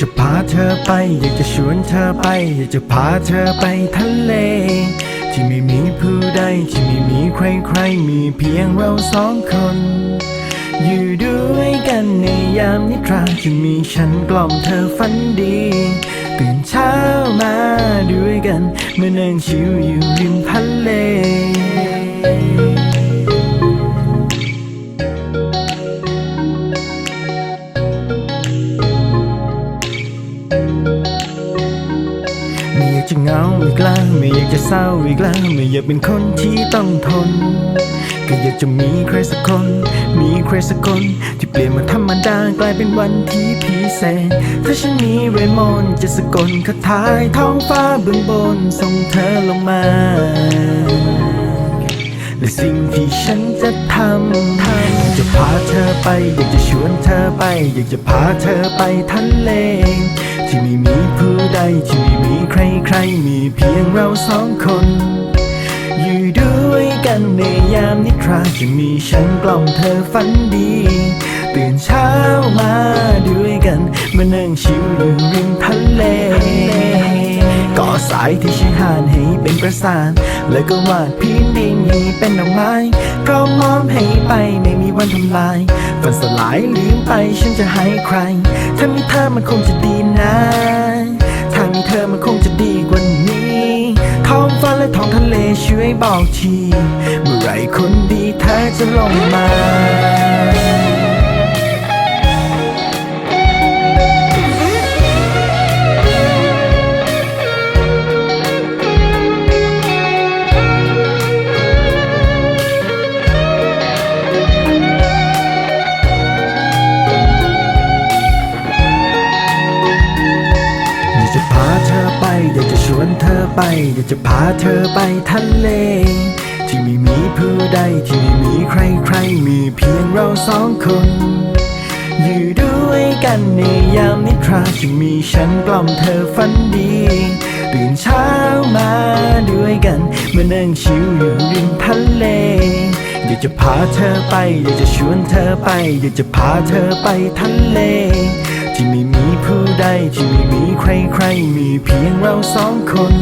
จะพาเธอไป อยากจะชวนเธอไป อยากจะพาเธอไปทะเล ที่ไม่มีผู้ใดที่ไม่มีใครใครมีเพียงเราสองคน อยู่ด้วยกันในยามนิทราจะมีฉันกล่อมเธอฝันดี ตื่นเช้ามาด้วยกันเมื่อนั่งชิวอยู่ริมทะเล ไม่อยากจะเศร้าอีกแล้ว ไม่อยากเป็นคนที่ต้องทน ก็อยากจะมีใครสักคน มีใครสักคนที่เปลี่ยนมาธรรมดากลายเป็นวันที่พิเศษ ถ้าฉันมีเวทมนจะสะกดคาถาให้ท้องฟ้าเบื้องบนส่งเธอลงมา และสิ่งที่ฉันจะทำทำจะพาเธอไป อยากจะชวนเธอไป อยากจะพาเธอไปทะเล ที่ไม่มีผู้ใดที่ไม่มี ใครใครๆมีเพียงเราสองคน อยู่ด้วยกันในยามนิทราจะมีฉันกล่อมเธอฝันดี ตื่นเช้ามาด้วยกันมานั่งชิวอยู่ริมทะเลก่อสายที่ชายหาดให้เป็นประสาน แล้วก็วาดพื้นดินให้เป็นดอกไม้พร้อมมอมให้ไปไม่มีวันทำลายฝันสลายลืมไปฉันจะให้ใคร ถ้ามีเธอมันคงจะดีนะ ช่วยบอกที เมื่อไรคนดีเธอจะลงมา เธอไปอยากจะพาเธอไปทะเล ที่ไม่มีผู้ใดที่ไม่มีใครใครมีเพียงเราสองคน อยู่ด้วยกันในยามนิทราจะมีฉันกล่อมเธอฝันดีตื่นเช้ามาด้วยกันมานั่งชิวอยู่ริมทะเลอยากจะพาเธอไปอยากจะชวนเธอไปอยากจะพาเธอไปทะเล ที่ไม่ ผู้ใดที่ไม่มีใครใครๆมีเพียงเราสองคน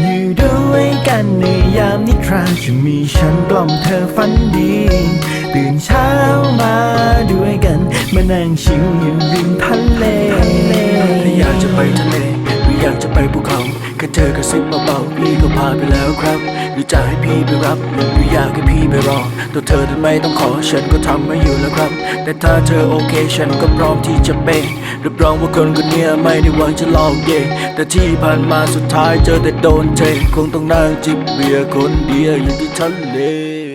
อยู่ด้วยกันในยามนิทราจะมีฉันกล่อมเธอฝันดี ตื่นเช้ามาด้วยกัน มานั่งชิวอยู่ริมทะเลอยากจะไปทะเลหรืออยาก จะไปภูเขาแค่เธอกระซิบเบาๆพี่ก็พาไปแล้วครับ หรือจะให้พี่ไปรับหรืออยากให้พี่ไปรอตัวเธอทำไมต้องขอฉันก็ทำมาอยู่แล้วครับ แต่ถ้าเธอโอเคฉันก็พร้อมที่จะเปย์รับรองว่าคนคนนี้ไม่ได้หวังจะหลอกเย่แต่ที่ผ่านมาสุดท้ายเจอแต่โดนเทคงต้องนั่งจิบเบียร์คนเดียวอยู่ที่ทะเล